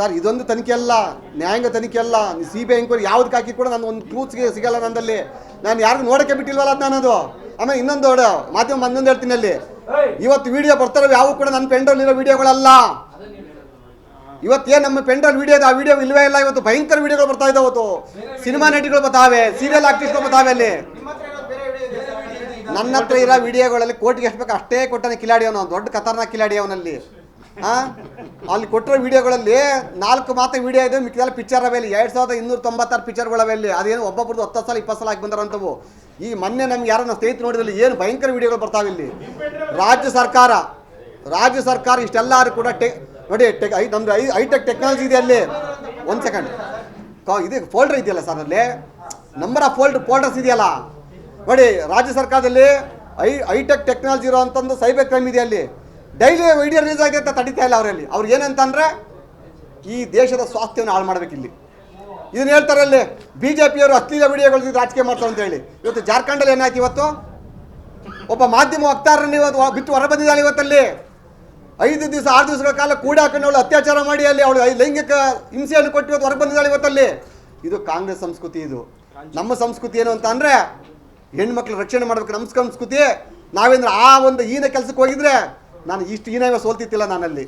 Sir, ಇದೊಂದು ತನಿಖೆ ಅಲ್ಲ, ನ್ಯಾಯಾಂಗ ತನಿಖೆ ಅಲ್ಲ. ಸಿ ಬಿ ಐ ಎಂಕ್ವೈರಿ ಯಾವ್ದಕ್ಕೆ ಹಾಕಿ ಕೂಡ ನಾನು ಒಂದು ಟ್ರೂತ್ ಸಿಗಲ್ಲ ನಂದಲ್ಲಿ. ನಾನು ಯಾರಿಗೂ ನೋಡಕ್ಕೆ ಬಿಟ್ಟಿಲ್ವಲ್ಲ ಅದು ನಾನದು ಆಮೇಲೆ ಇನ್ನೊಂದು ಮಾಧ್ಯಮ ಇನ್ನೊಂದು ಹೇಳ್ತೀನಿ ಅಲ್ಲಿ. ಇವತ್ತು ವಿಡಿಯೋ ಬರ್ತಾರೋ ಯಾವ ಕೂಡ ನನ್ನ ಪೆಂಡಲ್ ಇರೋ ವಿಡಿಯೋಗಳಲ್ಲ ಇವತ್ತೇನು ನಮ್ಮ ಪೆಂಡ್ರಲ್ ವಿಡಿಯೋ ಆ ವಿಡಿಯೋ ಇಲ್ವೇ ಇಲ್ಲ. ಇವತ್ತು ಭಯಂಕರ ವಿಡಿಯೋಗಳು ಬರ್ತಾ ಇದ್ದಾವೆ ಇವತ್ತು ಸಿನಿಮಾ ನಟಿಗಳು ಬರ್ತಾವೆ ಸೀರಿಯಲ್ ಆರ್ಟಿಸ್ಟ್ಗಳು ಬರ್ತಾವೆ ಅಲ್ಲಿ. ನನ್ನ ಹತ್ರ ಇರೋ ವಿಡಿಯೋಗಳಲ್ಲಿ ಕೋಟಿಗೆ ಎಷ್ಟು ಬೇಕು ಅಷ್ಟೇ ಕೊಟ್ಟಾನೆ ಕಿಲಾಡಿ ಅವನು, ದೊಡ್ಡ ಖತರ್ನಾಕ್ ಕಿಲಾಡಿ ಅವನಲ್ಲಿ. ಅಲ್ಲಿ ಕೊಟ್ಟಿರೋ ವಿಡಿಯೋಗಳಲ್ಲಿ ನಾಲ್ಕು ಮಾತ್ರ ವಿಡಿಯೋ ಇದೆ, ಮಿಕ್ಕಿದೆಲ್ಲ ಪಿಕ್ಚರ್ ಅವೆ ಇಲ್ಲಿ. ಎರಡು ಸಾವಿರದ ಇನ್ನೂರ ತೊಂಬತ್ತಾರು ಪಿಕ್ಚರ್ಗಳವೆ ಇಲ್ಲಿ. ಅದೇನು ಒಬ್ಬೊಬ್ರದ್ದು ಹತ್ತು ಸಲ, ಇಪ್ಪತ್ತು ಸಲ ಹಾಕಿ ಬಂದಾರಂತವು. ಈ ಮೊನ್ನೆ ನಮ್ಗೆ ಯಾರೋ ನಾವು ಸ್ನೇಹಿತರು ನೋಡಿದಲ್ಲಿ ಏನು ಭಯಂಕರ ವಿಡಿಯೋಗಳು ಬರ್ತಾವೆ ಇಲ್ಲಿ. ರಾಜ್ಯ ಸರ್ಕಾರ ರಾಜ್ಯ ಸರ್ಕಾರ ಇಷ್ಟೆಲ್ಲರೂ ಕೂಡ ಟೆ, ನೋಡಿ, ಟೆಕ್, ಐ, ನಮ್ದು ಐ ಹೈಟೆಕ್ ಟೆಕ್ನಾಲಜಿ ಇದೆ ಅಲ್ಲಿ. ಒಂದು ಸೆಕೆಂಡ್ ಇದು ಫೋಲ್ಡರ್ ಇದೆಯಲ್ಲ ಸರ್ ಅಲ್ಲಿ? ನಂಬರ್ ಆಫ್ ಫೋಲ್ಡರ್ ಫೋಲ್ಡರ್ಸ್ ಇದೆಯಲ್ಲ? ನೋಡಿ, ರಾಜ್ಯ ಸರ್ಕಾರದಲ್ಲಿ ಐ ಹೈಟೆಕ್ ಟೆಕ್ನಾಲಜಿ ಇರೋ ಅಂತಂದು ಸೈಬರ್ ಕ್ರೈಮ್ ಇದೆ ಅಲ್ಲಿ. ಡೈಲಿ ವಿಡಿಯೋ ರಿಲೀಸ್ ಆಗಿ ಅಂತ ತಡಿತಾ ಇಲ್ಲ ಅವರಲ್ಲಿ. ಅವ್ರು ಏನಂತಂದ್ರೆ ಈ ದೇಶದ ಸ್ವಾಸ್ಥ್ಯವನ್ನು ಹಾಳು ಮಾಡ್ಬೇಕು ಇಲ್ಲಿ. ಇದನ್ನ ಹೇಳ್ತಾರೆ ಅಲ್ಲಿ ಬಿ ಜೆ ಪಿಯವರು ಅಶ್ಲೀಲ ವಿಡಿಯೋಗಳು ರಾಜಕೀಯ ಮಾಡ್ತಾರೆ ಅಂತ ಹೇಳಿ. ಇವತ್ತು ಜಾರ್ಖಂಡಲ್ಲಿ ಏನಾಯ್ತು ಇವತ್ತು? ಒಬ್ಬ ಮಾಧ್ಯಮ ವಕ್ತಾರರನ್ನು ಇವತ್ತು ಬಿಟ್ಟು ಹೊರ ಬಂದಿದ್ದಾಳೆ ಇವತ್ತಲ್ಲಿ ಐದು ದಿವಸ, ಆರು ದಿವಸಗಳ ಕಾಲ ಕೂಡ ಹಾಕೊಂಡು ಅವಳು ಅತ್ಯಾಚಾರ ಮಾಡಿ ಅಲ್ಲಿ ಅವಳು ಲೈಂಗಿಕ ಹಿಂಸೆಯನ್ನು ಕೊಟ್ಟು ಇವತ್ತು ಹೊರಗೆ ಬಂದಿದ್ದಾಳೆ ಇವತ್ತಲ್ಲಿ ಇದು ಕಾಂಗ್ರೆಸ್ ಸಂಸ್ಕೃತಿ ಇದು. ನಮ್ಮ ಸಂಸ್ಕೃತಿ ಏನು ಅಂತ ಅಂದರೆ ಹೆಣ್ಮಕ್ಳು ರಕ್ಷಣೆ ಮಾಡಬೇಕು. ನಮ್ಮ ಸಂಸ್ಕೃತಿ ನಾವೇಂದ್ರೆ ಆ ಒಂದು ಈನ ಕೆಲಸಕ್ಕೆ ಹೋಗಿದ್ರೆ ನಾನು ಇಷ್ಟು ಏನೇ ಸೋಲ್ತಿತ್ತಿಲ್ಲ ನಾನಲ್ಲಿ.